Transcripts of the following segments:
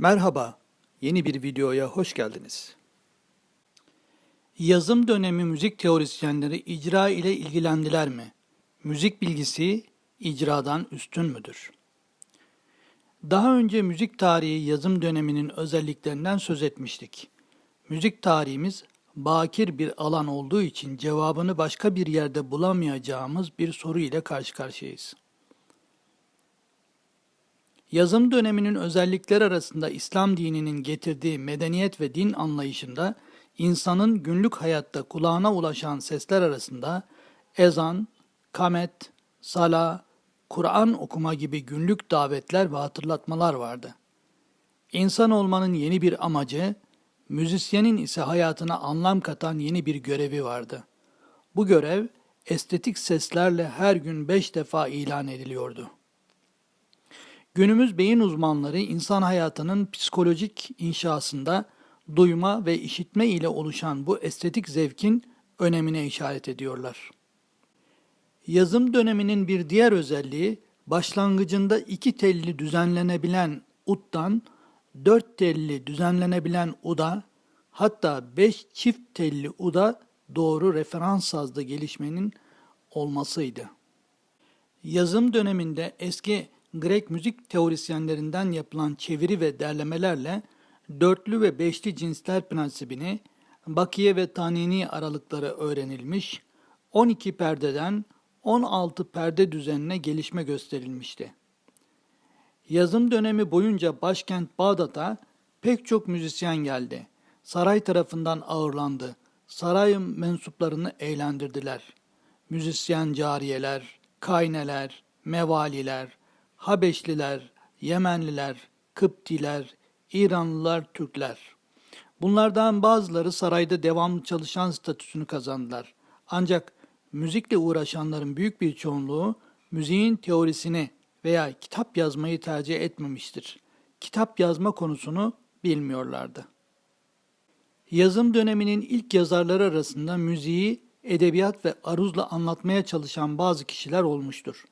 Merhaba, yeni bir videoya hoş geldiniz. Yazım dönemi müzik teorisyenleri icra ile ilgilendiler mi? Müzik bilgisi icradan üstün müdür? Daha önce müzik tarihi yazım döneminin özelliklerinden söz etmiştik. Müzik tarihimiz bakir bir alan olduğu için cevabını başka bir yerde bulamayacağımız bir soru ile karşı karşıyayız. Yazım döneminin özellikleri arasında İslam dininin getirdiği medeniyet ve din anlayışında insanın günlük hayatta kulağına ulaşan sesler arasında ezan, kamet, sala, Kur'an okuma gibi günlük davetler ve hatırlatmalar vardı. İnsan olmanın yeni bir amacı, müzisyenin ise hayatına anlam katan yeni bir görevi vardı. Bu görev estetik seslerle her gün beş defa ilan ediliyordu. Günümüz beyin uzmanları insan hayatının psikolojik inşasında duyma ve işitme ile oluşan bu estetik zevkin önemine işaret ediyorlar. Yazım döneminin bir diğer özelliği başlangıcında iki telli düzenlenebilen uttan dört telli düzenlenebilen uda hatta beş çift telli uda doğru referans sazda gelişmenin olmasıydı. Yazım döneminde eski Grek müzik teorisyenlerinden yapılan çeviri ve derlemelerle dörtlü ve beşli cinsler prensibini, bakiye ve tanini aralıkları öğrenilmiş, 12 perdeden 16 perde düzenine gelişme gösterilmişti. Yazım dönemi boyunca başkent Bağdat'a pek çok müzisyen geldi. Saray tarafından ağırlandı. Saray mensuplarını eğlendirdiler. Müzisyen cariyeler, kayneler, mevaliler, Habeşliler, Yemenliler, Kıptiler, İranlılar, Türkler. Bunlardan bazıları sarayda devamlı çalışan statüsünü kazandılar. Ancak müzikle uğraşanların büyük bir çoğunluğu müziğin teorisini veya kitap yazmayı tercih etmemiştir. Kitap yazma konusunu bilmiyorlardı. Yazım döneminin ilk yazarları arasında müziği edebiyat ve aruzla anlatmaya çalışan bazı kişiler olmuştur.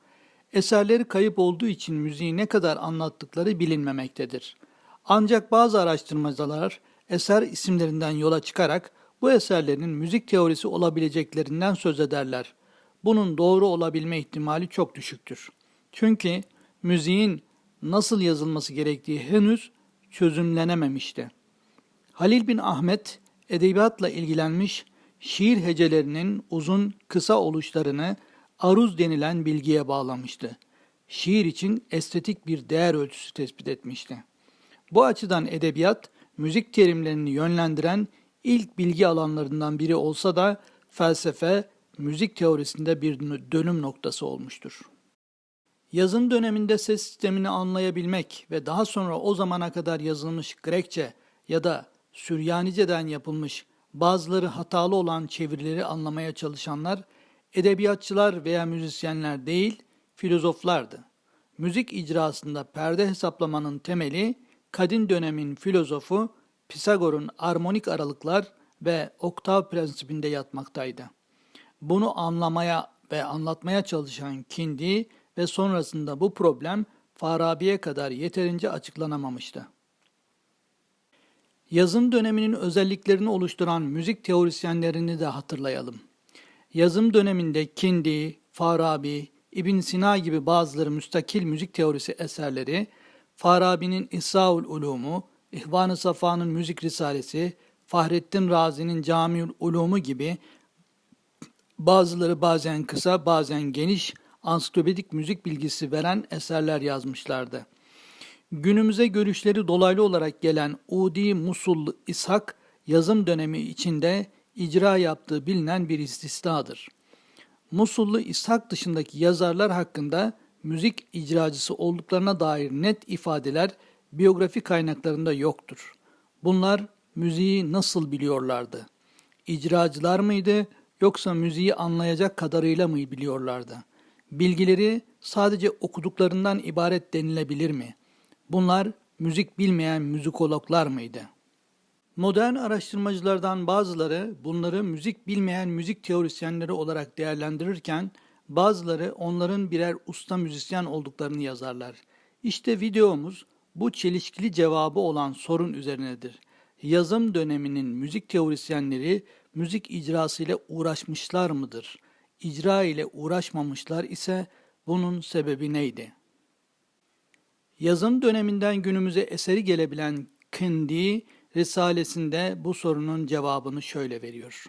Eserleri kayıp olduğu için müziği ne kadar anlattıkları bilinmemektedir. Ancak bazı araştırmacılar eser isimlerinden yola çıkarak bu eserlerin müzik teorisi olabileceklerinden söz ederler. Bunun doğru olabilme ihtimali çok düşüktür. Çünkü müziğin nasıl yazılması gerektiği henüz çözümlenememişti. Halil bin Ahmet edebiyatla ilgilenmiş, şiir hecelerinin uzun kısa oluşlarını aruz denilen bilgiye bağlamıştı. Şiir için estetik bir değer ölçüsü tespit etmişti. Bu açıdan edebiyat, müzik terimlerini yönlendiren ilk bilgi alanlarından biri olsa da felsefe, müzik teorisinde bir dönüm noktası olmuştur. Yazım döneminde ses sistemini anlayabilmek ve daha sonra o zamana kadar yazılmış Grekçe ya da Süryanice'den yapılmış bazıları hatalı olan çevirileri anlamaya çalışanlar edebiyatçılar veya müzisyenler değil, filozoflardı. Müzik icrasında perde hesaplamanın temeli kadim dönemin filozofu Pisagor'un armonik aralıklar ve oktav prensibinde yatmaktaydı. Bunu anlamaya ve anlatmaya çalışan Kindi ve sonrasında bu problem Farabi'ye kadar yeterince açıklanamamıştı. Yazım döneminin özelliklerini oluşturan müzik teorisyenlerini de hatırlayalım. Yazım döneminde Kindi, Farabi, İbn Sina gibi bazıları müstakil müzik teorisi eserleri, Farabi'nin İsraul Ulumu, İhvan-ı Safa'nın Müzik Risalesi, Fahrettin Razi'nin Camiül Ulumu gibi bazıları bazen kısa bazen geniş ansiklopedik müzik bilgisi veren eserler yazmışlardı. Günümüze görüşleri dolaylı olarak gelen Udi Musullu İshak yazım dönemi içinde icra yaptığı bilinen bir istisnadır. Musullu İshak dışındaki yazarlar hakkında müzik icracısı olduklarına dair net ifadeler biyografi kaynaklarında yoktur. Bunlar müziği nasıl biliyorlardı? İcracılar mıydı yoksa müziği anlayacak kadarıyla mı biliyorlardı? Bilgileri sadece okuduklarından ibaret denilebilir mi? Bunlar müzik bilmeyen müzikologlar mıydı?'' Modern araştırmacılardan bazıları bunları müzik bilmeyen müzik teorisyenleri olarak değerlendirirken bazıları onların birer usta müzisyen olduklarını yazarlar. İşte videomuz bu çelişkili cevabı olan sorun üzerinedir. Yazım döneminin müzik teorisyenleri müzik icrası ile uğraşmışlar mıdır? İcra ile uğraşmamışlar ise bunun sebebi neydi? Yazım döneminden günümüze eseri gelebilen Kindi Risalesinde bu sorunun cevabını şöyle veriyor.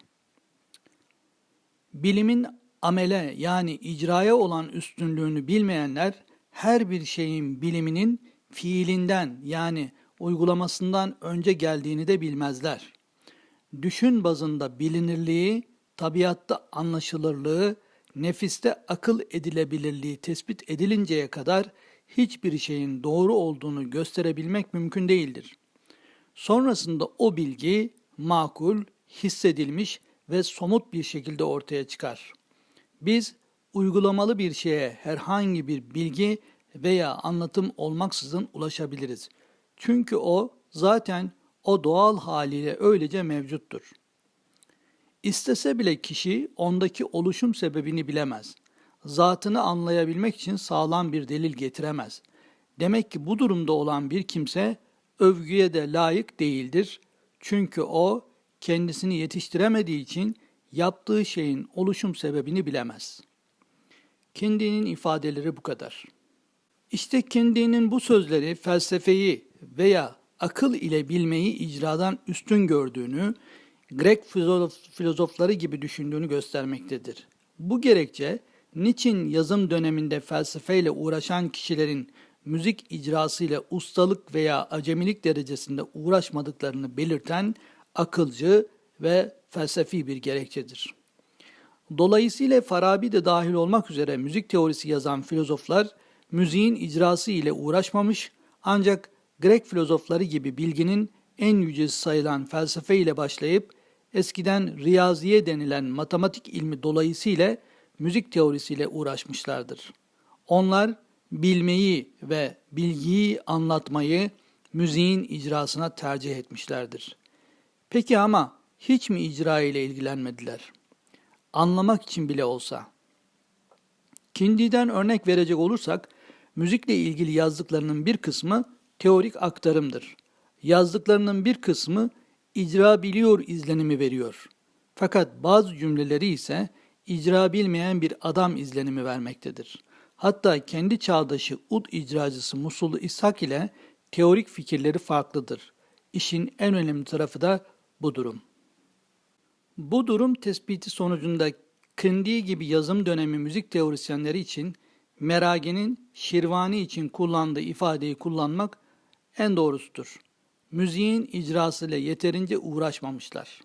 Bilimin amele yani icraya olan üstünlüğünü bilmeyenler her bir şeyin biliminin fiilinden yani uygulamasından önce geldiğini de bilmezler. Düşün bazında bilinirliği, tabiatta anlaşılırlığı, nefiste akıl edilebilirliği tespit edilinceye kadar hiçbir şeyin doğru olduğunu gösterebilmek mümkün değildir. Sonrasında o bilgi makul, hissedilmiş ve somut bir şekilde ortaya çıkar. Biz uygulamalı bir şeye herhangi bir bilgi veya anlatım olmaksızın ulaşabiliriz. Çünkü o zaten o doğal haliyle öylece mevcuttur. İstese bile kişi ondaki oluşum sebebini bilemez. Zatını anlayabilmek için sağlam bir delil getiremez. Demek ki bu durumda olan bir kimse övgüye de layık değildir. Çünkü o kendisini yetiştiremediği için yaptığı şeyin oluşum sebebini bilemez. Kendi'nin ifadeleri bu kadar. İşte Kendi'nin bu sözleri felsefeyi veya akıl ile bilmeyi icradan üstün gördüğünü, Grek filozofları gibi düşündüğünü göstermektedir. Bu gerekçe, niçin yazım döneminde felsefeyle uğraşan kişilerin müzik icrası ile ustalık veya acemilik derecesinde uğraşmadıklarını belirten akılcı ve felsefi bir gerekçedir. Dolayısıyla Farabi de dahil olmak üzere müzik teorisi yazan filozoflar müziğin icrası ile uğraşmamış ancak Grek filozofları gibi bilginin en yücesi sayılan felsefe ile başlayıp eskiden riyaziye denilen matematik ilmi dolayısıyla müzik teorisiyle uğraşmışlardır. Onlar bilmeyi ve bilgiyi anlatmayı müziğin icrasına tercih etmişlerdir. Peki ama hiç mi icra ile ilgilenmediler? Anlamak için bile olsa. Kindi'den örnek verecek olursak, müzikle ilgili yazdıklarının bir kısmı teorik aktarımdır. Yazdıklarının bir kısmı icra biliyor izlenimi veriyor. Fakat bazı cümleleri ise icra bilmeyen bir adam izlenimi vermektedir. Hatta kendi çağdaşı ud icracısı Musullu İshak ile teorik fikirleri farklıdır. İşin en önemli tarafı da bu durum. Bu durum tespiti sonucunda Kindi gibi yazım dönemi müzik teorisyenleri için Merage'nin Şirvani için kullandığı ifadeyi kullanmak en doğrusudur. Müziğin icrasıyla yeterince uğraşmamışlar.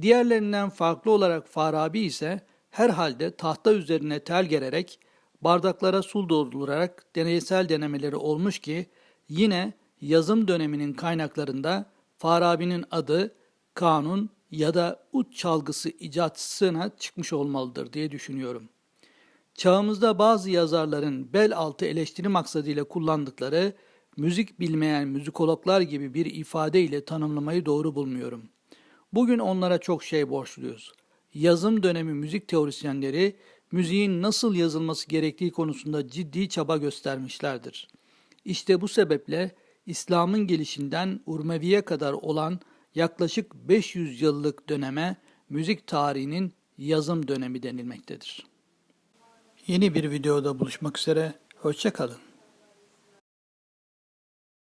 Diğerlerinden farklı olarak Farabi ise herhalde tahta üzerine tel gererek bardaklara su doldurarak deneysel denemeleri olmuş ki yine yazım döneminin kaynaklarında Farabi'nin adı kanun ya da ut çalgısı icatçısına çıkmış olmalıdır diye düşünüyorum. Çağımızda bazı yazarların bel altı eleştiri maksadıyla kullandıkları müzik bilmeyen müzikologlar gibi bir ifade ile tanımlamayı doğru bulmuyorum. Bugün onlara çok şey borçluyuz. Yazım dönemi müzik teorisyenleri müziğin nasıl yazılması gerektiği konusunda ciddi çaba göstermişlerdir. İşte bu sebeple İslam'ın gelişinden Urmevi'ye kadar olan yaklaşık 500 yıllık döneme müzik tarihinin yazım dönemi denilmektedir. Yeni bir videoda buluşmak üzere, hoşçakalın.